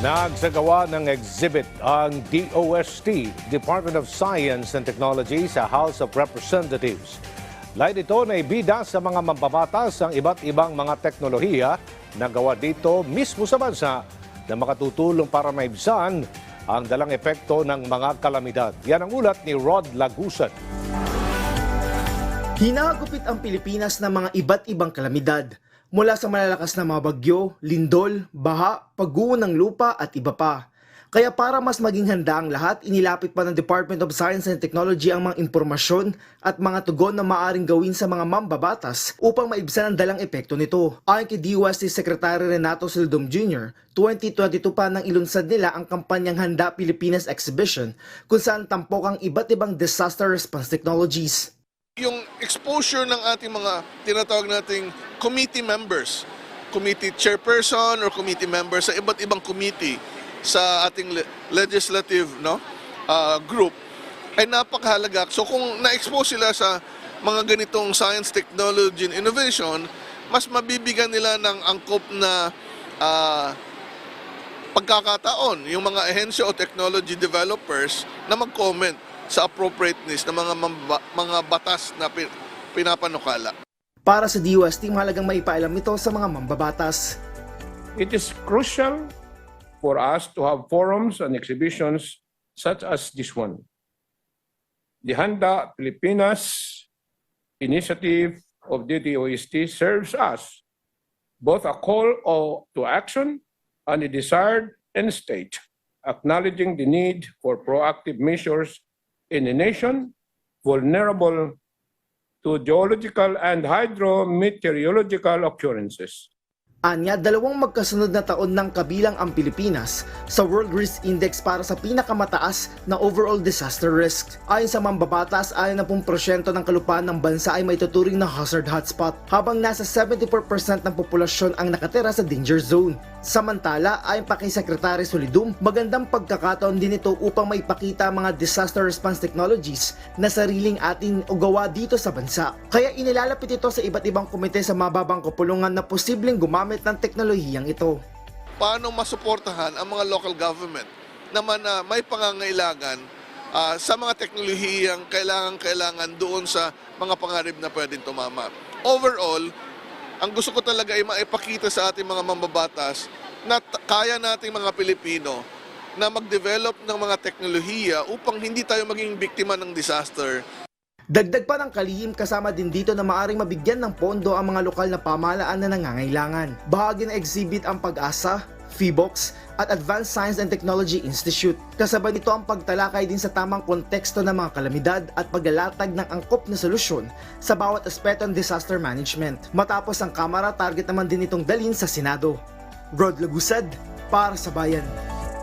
Nagsagawa ng exhibit ang DOST, Department of Science and Technology sa House of Representatives. Lahat ito na ibida sa mga mambabatas ang iba't ibang mga teknolohiya na gawa dito mismo sa bansa na makatutulong para maibsan ang dalang epekto ng mga kalamidad. Yan ang ulat ni Rod Lagusan. Hinagupit ang Pilipinas ng mga iba't ibang kalamidad mula sa malalakas na mga bagyo, lindol, baha, pagguho ng lupa at iba pa. Kaya para mas maging handa ang lahat, inilapit pa ng Department of Science and Technology ang mga impormasyon at mga tugon na maaring gawin sa mga mambabatas upang maibsan ang dalang epekto nito. Ayon kay DUST Secretary Renato Sildom Jr., 2022 pa nang ilunsad nila ang kampanyang Handa Pilipinas Exhibition kung saan tampok ang iba't ibang disaster response technologies. yung exposure ng ating mga tinatawag nating committee members, committee chairperson or committee members sa iba't ibang committee sa ating le- legislative no ah, group ay napakahalaga. So kung na-expose sila sa mga ganitong science, technology, and innovation, mas mabibigyan nila ng angkop na ah, pagkakataon yung mga ahensya o technology developers na mag-comment sa appropriateness ng mga mga batas na pin- pinapanukala. Para sa DUST, mahalagang maipaalam ito sa mga mambabatas. It is crucial for us to have forums and exhibitions such as this one. The Handa Pilipinas initiative of DDOST serves us both a call to action and a desired end state, acknowledging the need for proactive measures in a nation vulnerable to geological and hydrometeorological occurrences. Anya, dalawang magkasunod na taon ng kabilang ang Pilipinas sa World Risk Index para sa pinakamataas na overall disaster risk. Ayon sa mambabatas, ayon na pong prosyento ng kalupaan ng bansa ay may tuturing na hazard hotspot, habang nasa 74% ng populasyon ang nakatira sa danger zone. Samantala, ayon pa kay Secretary Solidum, magandang pagkakataon din ito upang maipakita ang mga disaster response technologies na sariling ating ugawa dito sa bansa. Kaya inilalapit ito sa iba't ibang komite sa mababang kapulungan na posibleng gumamit ng teknolohiyang ito. Paano masuportahan ang mga local government naman na may pangangailangan ah, sa mga teknolohiyang kailangan-kailangan doon sa mga pangarib na pwedeng tumama. Overall, ang gusto ko talaga ay maipakita sa ating mga mambabatas na kaya nating mga Pilipino na mag-develop ng mga teknolohiya upang hindi tayo maging biktima ng disaster Dagdag pa ng kalihim kasama din dito na maaring mabigyan ng pondo ang mga lokal na pamahalaan na nangangailangan. Bahagi ng exhibit ang pag-asa, FIBOX at Advanced Science and Technology Institute. Kasabay nito ang pagtalakay din sa tamang konteksto ng mga kalamidad at paglalatag ng angkop na solusyon sa bawat aspeto ng disaster management. Matapos ang Kamara, target naman din itong dalhin sa Senado. Rod Lagusad, para sa Bayan.